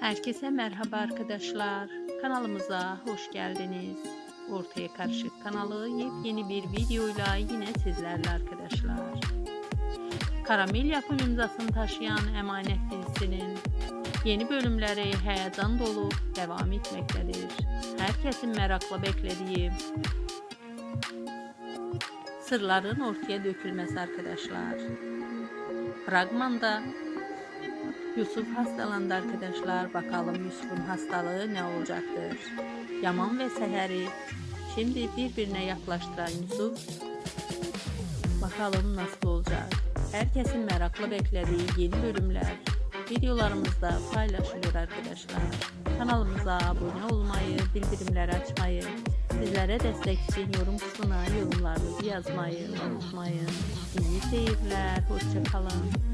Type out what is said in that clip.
Herkese merhaba arkadaşlar. Kanalımıza hoş geldiniz. Ortaya Karışık kanalı yepyeni bir videoyla yine sizlerle arkadaşlar. Karamel yapım imzasını taşıyan Emanet dizisinin yeni bölümleri heyecan dolu devam etmektedir. Herkesin merakla beklediği sırların ortaya dökülmesi arkadaşlar. Fragmanda Yusuf hastalandı arkadaşlar. Bakalım Yusuf'un hastalığı ne olacaktır? Yaman ve Seher'i şimdi birbirine yaklaştıran Yusuf. Bakalım nasıl olacak? Herkesin merakla beklediği yeni bölümler videolarımızda paylaşılıyor arkadaşlar. Kanalımıza abone olmayı, bildirimleri açmayı, bizlere destek için yorum kısmına yorumlarınızı yazmayı unutmayın. İyi seyirler, hoşçakalın.